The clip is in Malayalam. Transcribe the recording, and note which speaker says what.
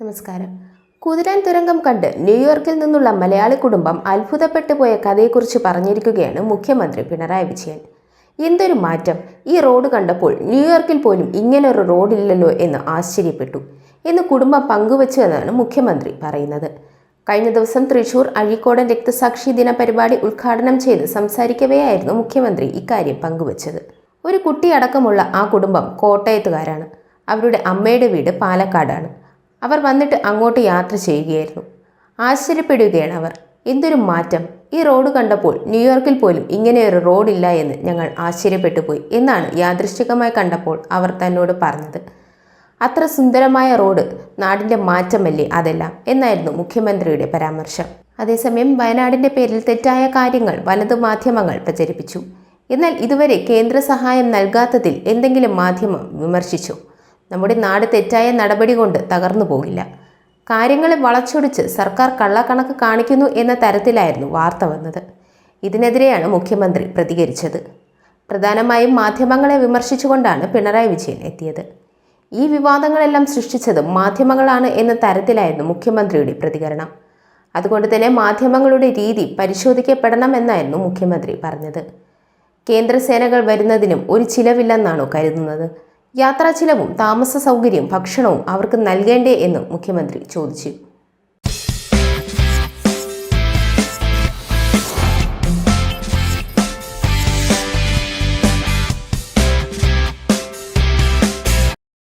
Speaker 1: നമസ്കാരം. കുതിരാൻ തുരങ്കം കണ്ട് ന്യൂയോർക്കിൽ നിന്നുള്ള മലയാളി കുടുംബം അത്ഭുതപ്പെട്ടു പോയ കഥയെക്കുറിച്ച് പറഞ്ഞിരിക്കുകയാണ് മുഖ്യമന്ത്രി പിണറായി വിജയൻ. എന്തൊരു മാറ്റം? ഈ റോഡ് കണ്ടപ്പോൾ ന്യൂയോർക്കിൽ പോലും ഇങ്ങനൊരു റോഡില്ലല്ലോ എന്ന് ആശ്ചര്യപ്പെട്ടു. എന്ന് കുടുംബം പങ്കുവച്ചു എന്നാണ് മുഖ്യമന്ത്രി പറയുന്നത്. കഴിഞ്ഞ ദിവസം തൃശൂർ അഴീക്കോടൻ രക്തസാക്ഷി ദിന പരിപാടി ഉദ്ഘാടനം ചെയ്ത് സംസാരിക്കവെയായിരുന്നു മുഖ്യമന്ത്രി ഇക്കാര്യം പങ്കുവച്ചത്. ഒരു കുട്ടിയടക്കമുള്ള ആ കുടുംബം കോട്ടയത്തുകാരാണ്. അവരുടെ അമ്മയുടെ വീട് പാലക്കാടാണ്. അവർ വന്നിട്ട് അങ്ങോട്ട് യാത്ര ചെയ്യുകയായിരുന്നു. ആശ്ചര്യപ്പെടുകയാണ് അവർ. എന്തൊരു മാറ്റം. ഈ റോഡ് കണ്ടപ്പോൾ ന്യൂയോർക്കിൽ പോലും ഇങ്ങനെയൊരു റോഡില്ല എന്ന് ഞങ്ങൾ ആശ്ചര്യപ്പെട്ടു പോയി എന്നാണ് യാദൃശ്ചികമായി കണ്ടപ്പോൾ അവർ തന്നോട് പറഞ്ഞത്. അത്ര സുന്ദരമായ റോഡ് നാടിന്റെ മാറ്റമല്ലേ അതെല്ലാം എന്നായിരുന്നു മുഖ്യമന്ത്രിയുടെ പരാമർശം. അതേസമയം വയനാടിന്റെ പേരിൽ തെറ്റായ കാര്യങ്ങൾ വലത് മാധ്യമങ്ങൾ പ്രചരിപ്പിച്ചു. എന്നാൽ ഇതുവരെ കേന്ദ്ര സഹായം നൽകാത്തതിൽ എന്തെങ്കിലും മാധ്യമം വിമർശിച്ചു. നമ്മുടെ നാട് തെറ്റായ നടപടി കൊണ്ട് തകർന്നു പോകില്ല. കാര്യങ്ങളെ വളച്ചൊടിച്ച് സർക്കാർ കള്ളക്കണക്ക് കാണിക്കുന്നു എന്ന തരത്തിലായിരുന്നു വാർത്ത വന്നത്. ഇതിനെതിരെയാണ് മുഖ്യമന്ത്രി പ്രതികരിച്ചത്. പ്രധാനമായും മാധ്യമങ്ങളെ വിമർശിച്ചുകൊണ്ടാണ് പിണറായി വിജയൻ എത്തിയത്. ഈ വിവാദങ്ങളെല്ലാം സൃഷ്ടിച്ചത് മാധ്യമങ്ങളാണ് എന്ന തരത്തിലായിരുന്നു മുഖ്യമന്ത്രിയുടെ പ്രതികരണം. അതുകൊണ്ട് തന്നെ മാധ്യമങ്ങളുടെ രീതി പരിശോധിക്കപ്പെടണമെന്നായിരുന്നു മുഖ്യമന്ത്രി പറഞ്ഞത്. കേന്ദ്രസേനകൾ വരുന്നതിനും ഒരു ചിലവില്ലെന്നാണോ കരുതുന്നത്? യാത്രാ ചിലവും താമസ സൗകര്യവും ഭക്ഷണവും അവർക്ക് നൽകേണ്ടേ എന്നും മുഖ്യമന്ത്രി ചോദിച്ചു.